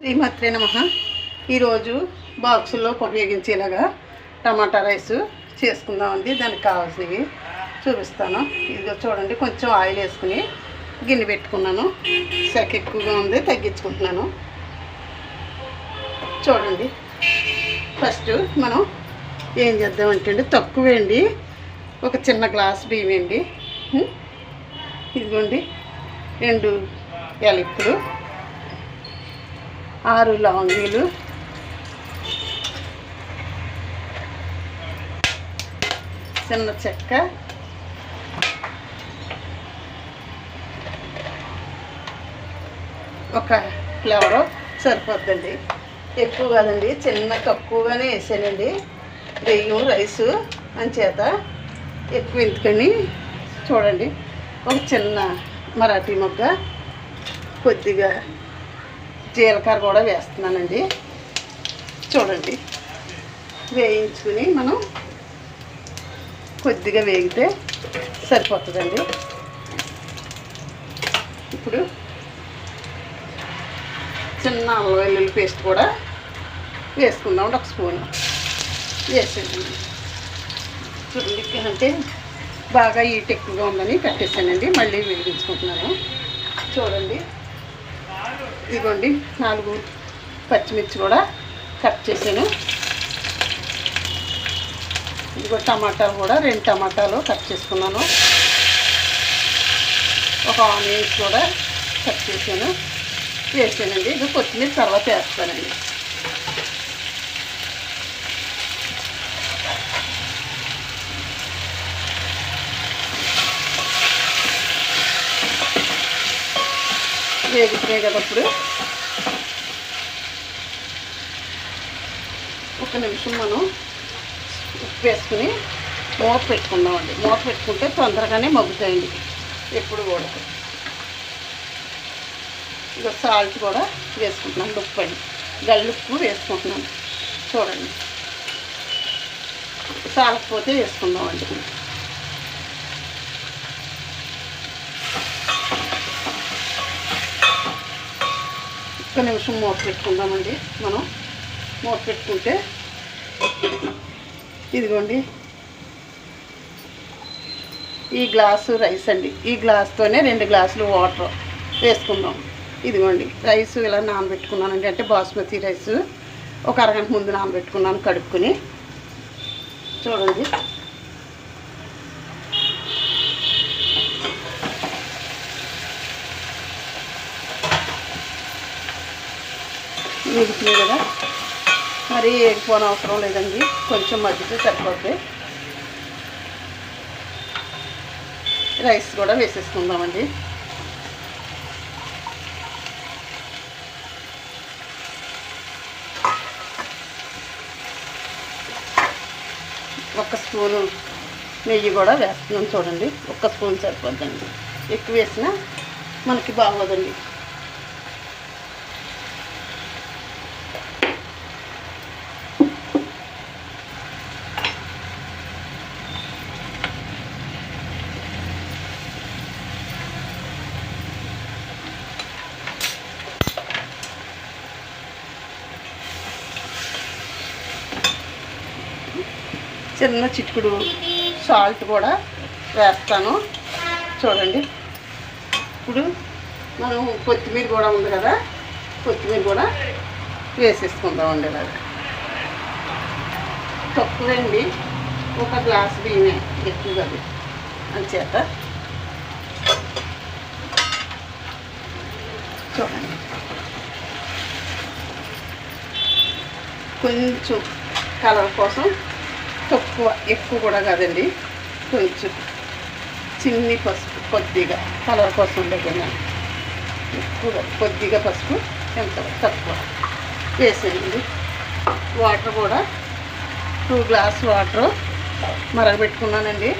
శ్రీమాత్రే నమ. ఈరోజు బాక్సుల్లో ఉపయోగించేలాగా టమాటా రైస్ చేసుకుందామండి. దానికి కావాల్సినవి చూపిస్తాను. ఇదిగో చూడండి కొంచెం ఆయిల్ వేసుకుని గిన్నె పెట్టుకున్నాను. సెక ఎక్కువగా ఉంది తగ్గించుకుంటున్నాను. చూడండి ఫస్ట్ మనం ఏం చేద్దామంటే అండి తక్కువ వేయండి. ఒక చిన్న గ్లాస్ బియ్యం వేయండి. ఇదిగోండి రెండు యాలక్కులు ఆరు లవంగీలు చిన్న చెక్క. ఒక ఫ్లవర్ సరిపోద్దండి. ఎక్కువ కాదండి చిన్న తక్కువగానే వేసానండి. బియ్యం రైసు అంచేత ఎక్కువ ఎందుకని చూడండి. ఒక చిన్న మరాఠీ మొగ్గ కొద్దిగా జీలకర్ర కూడా వేస్తున్నానండి. చూడండి. వేయించుకుని మనం కొద్దిగా వేగితే సరిపోతుందండి. ఇప్పుడు చిన్న అల్లం వెల్లుల్లి పేస్ట్ కూడా వేసుకుందాం ఒక స్పూన్. వేసేయండి. చూడండి అంటే బాగా ఈట్ ఎక్కువగా ఉందని కట్టేసానండి మళ్ళీ వేగించుకుంటున్నాను. చూడండి. ఇదిగోండి నాలుగు పచ్చిమిర్చి కూడా కట్ చేశాను. ఇదిగో టమాటాలు కూడా రెండు టమాటాలు కట్ చేసుకున్నాను. ఒక ఆనియన్స్ కూడా కట్ చేశాను. వేసానండి. ఇది కొత్తిమీర తర్వాత వేస్తానండి. వేగుతున్నాయి కదా ఇప్పుడు ఒక నిమిషం మనం ఉప్పు వేసుకుని మూత పెట్టుకుందామండి. మూత పెట్టుకుంటే తొందరగానే మగ్గుతాయండి. ఎప్పుడు కూడా. ఇక సాల్ట్ కూడా వేసుకుంటున్నాను ఉప్పు అండి. గల్లుప్పు వేసుకుంటున్నాను చూడండి. సాలకపోతే వేసుకుందామండి. ఒక్క నిమిషం మూత పెట్టుకుందామండి. మనం మూత పెట్టుకుంటే ఇదిగోండి. ఈ గ్లాసు రైస్ అండి. ఈ గ్లాస్తోనే రెండు గ్లాసులు వాటర్ వేసుకుందాం. ఇదిగోండి. రైస్ ఇలా నానబెట్టుకున్నానండి. అంటే బాస్మతి రైస్. ఒక అరగంట ముందు నానబెట్టుకున్నాను కడుక్కుని. చూడండి. వేగుతున్నాయి కదా. మరి ఎక్కువ అవసరం లేదండి. కొంచెం మగ్గితే సరిపోద్ది. రైస్ కూడా వేసేసుకుందామండి. ఒక స్పూను నెయ్యి కూడా వేస్తున్నాం చూడండి. ఒక్క స్పూన్ సరిపోద్దండి. ఎక్కువ వేసినా మనకి బాగోదండి. చిన్న చిక్కుడు సాల్ట్ కూడా వేస్తాను. చూడండి. ఇప్పుడు మనం కొత్తిమీర కూడా ఉంది కదా కొత్తిమీర కూడా వేసేసుకుందామండి ఇలాగ. తక్కువండి. ఒక గ్లాస్ బియ్యమే ఎక్కువ కాదు అంచేత. చూడండి. కొంచెం కలర్ కోసం తక్కువ ఎక్కువ కూడా కాదండి. కొంచెం చిన్ని పసుపు కొద్దిగా కలర్ కోసం దగ్గర ఎక్కువ కొద్దిగా పసుపు ఎంత తక్కువ వేసేయండి. వాటర్ కూడా టూ గ్లాస్ వాటర్ మరగబెట్టుకున్నానండి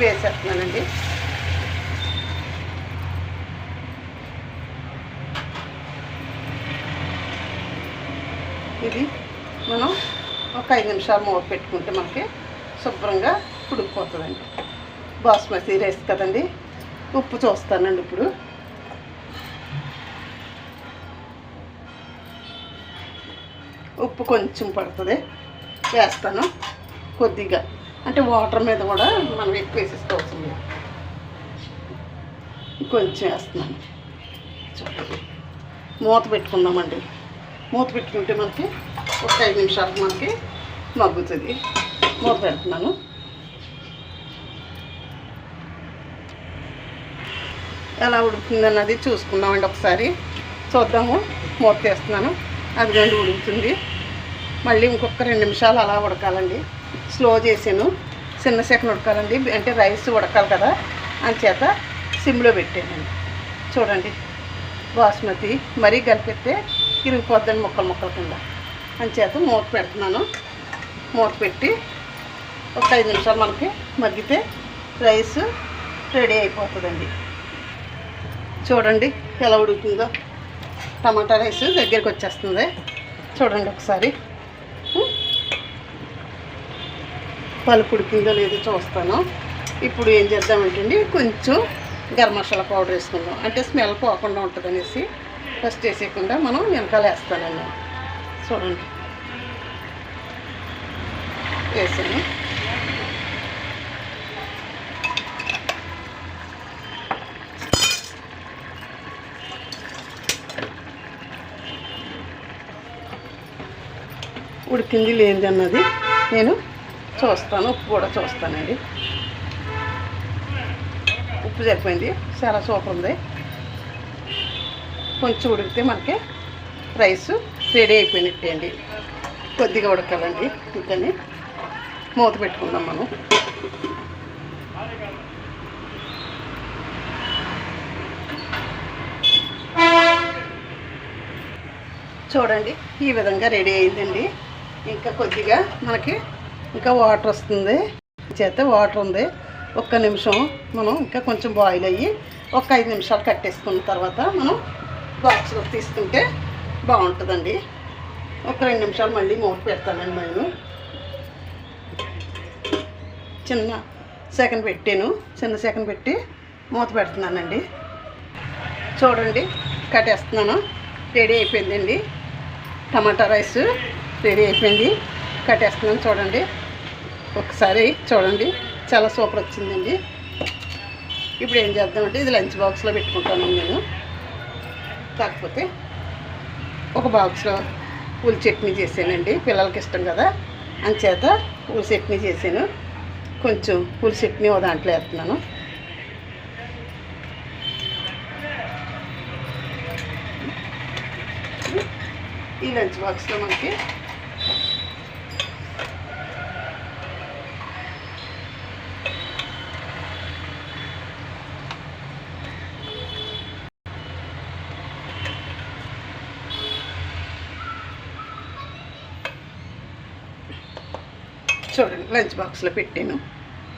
వేసేస్తున్నానండి. ఇది మనం ఒక ఐదు నిమిషాలు మూత పెట్టుకుంటే మనకి శుభ్రంగా ఉడికిపోతుందండి. బాస్మతి రైస్ కదండి. ఉప్పు చూస్తానండి ఇప్పుడు. ఉప్పు కొంచెం పడుతుంది. వేస్తాను కొద్దిగా. అంటే వాటర్ మీద కూడా మనం ఎక్కువ వేసేసుకోవచ్చు. కొంచెం వేస్తున్నాను. మూత పెట్టుకుందామండి. మూత పెట్టుకుంటే మనకి ఒక ఐదు నిమిషాలకు మనకి మగ్గుతుంది. మూత పెడుతున్నాను ఎలా ఉడుకుతుంది అన్నది చూసుకుందామండి ఒకసారి. చూద్దాము. మూత తీస్తున్నాను అది గండి ఉడుకుతుంది. మళ్ళీ ఇంకొక రెండు నిమిషాలు అలా ఉడకాలండి. స్లో చేసాను. చిన్న సెకండ్ ఉడకాలండి. అంటే రైస్ ఉడకాలి కదా. అంచేత సిమ్లో పెట్టానండి చూడండి. బాస్మతి మరీ కలిపితే ఇరిగిపోద్దండి ముక్కలు ముక్కల కింద. అంచేత మూత పెడుతున్నాను. మూత పెట్టి ఒక ఐదు నిమిషాలు మనకి మగ్గితే రైస్ రెడీ అయిపోతుందండి. చూడండి ఎలా ఉడుకుతుందో. టమాటా రైస్ దగ్గరికి వచ్చేస్తుంది. చూడండి ఒకసారి. పలుపు ఉడికిందో లేదో చూస్తాను. ఇప్పుడు ఏం చేద్దామంటండి కొంచెం గరం మసాలా పౌడర్ వేసుకుందాం. అంటే స్మెల్ పోకుండా ఉంటుంది అనేసి ఫస్ట్ వేసేయకుండా మనం వెనకాల వేస్తానండి చూడండి. వేసాను ఉడికింది లేనిది అన్నది నేను చూస్తాను ఉప్పు కూడా చూస్తానండి. ఉప్పు సరిపోయింది చాలా సూపర్ ఉంది. కొంచెం ఉడికితే మనకి రైస్ రెడీ అయిపోయినట్టే అండి కొద్దిగా ఉడకాలండి. ఇంకని మూత పెట్టుకుందాం మనం. చూడండి ఈ విధంగా రెడీ అయిందండి. ఇంకా కొద్దిగా మనకి ఇంకా వాటర్ వస్తుంది. చేత వాటర్ ఉంది. ఒక్క నిమిషం మనం ఇంకా కొంచెం బాయిల్ అయ్యి ఒక ఐదు నిమిషాలు కట్టేసుకున్న తర్వాత మనం బాక్స్లో తీసుకుంటే బాగుంటుందండి. ఒక రెండు నిమిషాలు మళ్ళీ మూత పెడతానండి నేను. చిన్న సెకండ్ పెట్టాను. చిన్న సెకండ్ పెట్టి మూత పెడుతున్నానండి. చూడండి కట్టేస్తున్నాను. రెడీ అయిపోయిందండి. టమాటా రైస్ రెడీ అయిపోయింది. కట్టేస్తున్నాను చూడండి. ఒకసారి చూడండి. చాలా సూపర్ వచ్చిందండి. ఇప్పుడు ఏం చేద్దామంటే ఇది లంచ్ బాక్స్లో పెట్టుకుంటాను నేను. కాకపోతే ఒక బాక్స్లో ఉల్లి చట్నీ చేశానండి పిల్లలకి ఇష్టం కదా. అంచేత ఉల్లి చట్నీ చేశాను. కొంచెం ఉల్లి చట్నీ ఓ దాంట్లో వేస్తున్నాను. ఈ లంచ్ బాక్స్లో మనకి చూడండి లంచ్ బాక్స్లో పెట్టాను.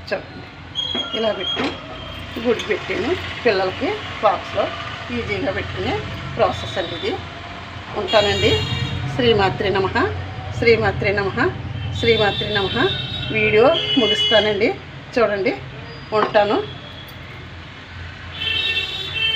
చూడండి ఇలా పెట్టి గుడి పెట్టాను. పిల్లలకి బాక్స్లో ఈజీగా పెట్టుకునే ప్రాసెస్ అండి ఇది. ఉంటానండి. శ్రీమాత్రి నమ. శ్రీమాత్రి నమ. శ్రీమాత్రి నమ. వీడియో ముగిస్తానండి. చూడండి ఉంటాను.